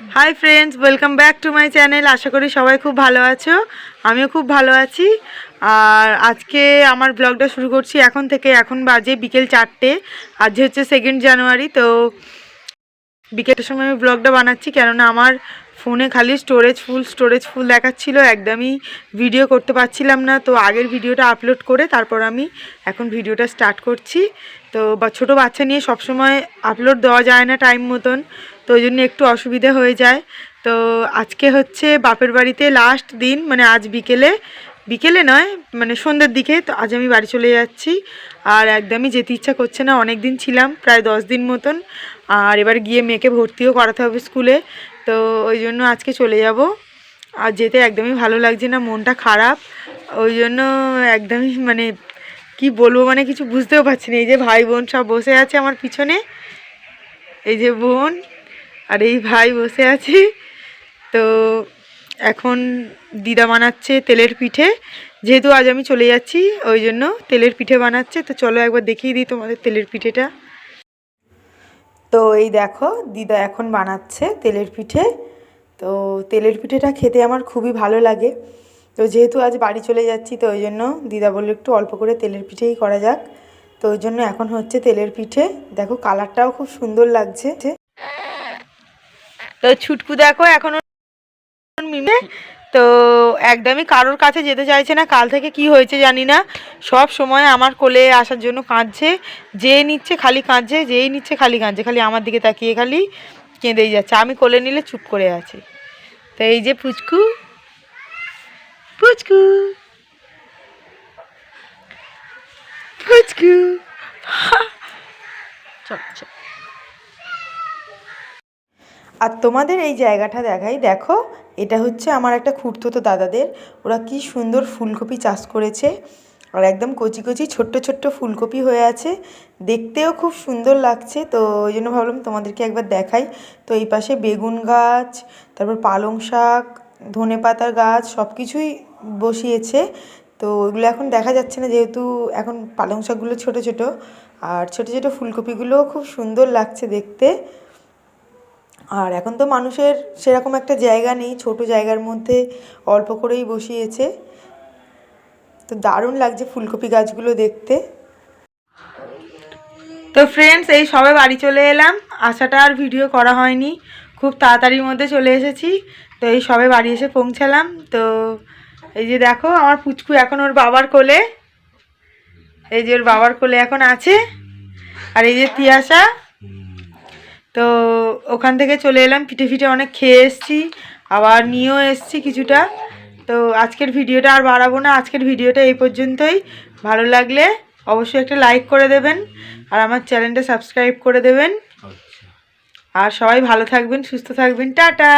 Hi friends welcome back to my channel আশা করি সবাই খুব ভালো আছো। আমিও খুব ভালো আছি। আর আজকে আমার ব্লগটা শুরু করছি এখন থেকে। এখন বাজে বিকেল চারটে। আজ হচ্ছে সেকেন্ড জানুয়ারি তো বিকেলের সময় আমি ব্লগটা বানাচ্ছি, কেননা আমার ফোনে খালি স্টোরেজ ফুল স্টোরেজ ফুল দেখাচ্ছিল, একদমই ভিডিও করতে পারছিলাম না। তো আগের ভিডিওটা আপলোড করে তারপর আমি এখন ভিডিওটা স্টার্ট করছি। তো বা, ছোটো বাচ্চা নিয়ে সবসময় আপলোড দেওয়া যায় না টাইম মতন, তো ওই জন্য একটু অসুবিধা হয়ে যায়। তো আজকে হচ্ছে বাপের বাড়িতে লাস্ট দিন মানে আজ বিকেলে বিকেলে নয় মানে সন্ধ্যের দিকে, তো আজ আমি বাড়ি চলে যাচ্ছি। আর একদমই যেতে ইচ্ছা করছে না অনেক দিন ছিলাম, প্রায় দশ দিন মতন। আর এবার গিয়ে মেয়েকে ভর্তিও করাতে হবে স্কুলে, তো ওই জন্য আজকে চলে যাব। আর যেতে একদমই ভালো লাগছে না, মনটা খারাপ। ওই জন্য একদমই মানে কি বলব মানে কিছু বুঝতেও পারছি না। এই যে ভাই বোন সব বসে আছে আমার পিছনে, এই যে বোন আর এই ভাই বসে আছে। তো এখন দিদা বানাচ্ছে তেলের পিঠে। যেহেতু আজ আমি চলে যাচ্ছি, ওই জন্য তেলের পিঠে বানাচ্ছে। তো চলো একবার দেখিয়ে দিই তোমাদের তেলের পিঠেটা। তো এই দেখো, দিদা এখন বানাচ্ছে তেলের পিঠে। তো তেলের পিঠেটা খেতে আমার খুবই ভালো লাগে। তো যেহেতু আজ বাড়ি চলে যাচ্ছি, তো ওই জন্য দিদা বলল একটু অল্প করে তেলের পিঠেই করা যাক। তো ওই জন্য এখন হচ্ছে তেলের পিঠে। দেখো, কালারটাও খুব সুন্দর লাগছে। তো ছুটকু দেখো, এখনও মিমে। তো একদমই কারোর কাছে যেতে চাইছে না, কাল থেকে কি হয়েছে জানি না। সব সময় আমার কোলে আসার জন্য কাঁদছে, যে নিচ্ছে খালি কাঁদছে, যেই নিচ্ছে খালি কাঁদছে, খালি আমার দিকে তাকিয়ে খালি কেঁদেই যাচ্ছে। আমি কোলে নিলে চুপ করে আছে। তো এই যে পুচকু পুচকু পুচকু। আর তোমাদের এই জায়গাটা দেখাই, দেখো এটা হচ্ছে আমার একটা খুঁড়তো দাদাদের। ওরা কি সুন্দর ফুলকপি চাষ করেছে। আর একদম কচি কচি ছোট্ট ছোট্ট ফুলকপি হয়ে আছে। দেখতেও খুব সুন্দর লাগছে। তো ওই জন্য ভাবলাম তোমাদেরকে একবার দেখাই। তো এই পাশে বেগুন গাছ, তারপর পালং শাক, ধনে পাতার গাছ সব কিছুই বসিয়েছে। তো ওইগুলো এখন দেখা যাচ্ছে না যেহেতু এখন পালং শাকগুলো ছোট ছোট। আর ছোট ছোট ফুলকপিগুলোও খুব সুন্দর লাগছে দেখতে। আর এখন তো মানুষের সেরকম একটা জায়গা নেই, ছোট জায়গার মধ্যে অল্প করেই বসিয়েছে। তো দারুণ লাগছে ফুলকপি গাছগুলো দেখতে। তো ফ্রেন্ডস এই সবে বাড়ি চলে এলাম। আসাটা আর ভিডিও করা হয়নি। খুব তাড়াতাড়ির মধ্যে চলে এসেছি। তো এই সবে বাড়ি এসে পৌঁছালাম। তো এই যে দেখো, আমার পুচকু এখন ওর বাবার কোলে। এই যে ওর বাবার কোলে এখন আছে। আর এই যে তিয়াসা তো ওখান থেকে চলে এলাম পিঠে ফিটে অনেক খেয়ে এসছি আবার নিয়েও এসছি কিছুটা। তো আজকের ভিডিওটা আর বাড়াবো না আজকের ভিডিওটা এই পর্যন্তই। ভালো লাগলে অবশ্যই একটা লাইক করে দেবেন আর আমার চ্যানেলটা সাবস্ক্রাইব করে দেবেন। আর সবাই ভালো থাকবেন সুস্থ থাকবেন টাটা!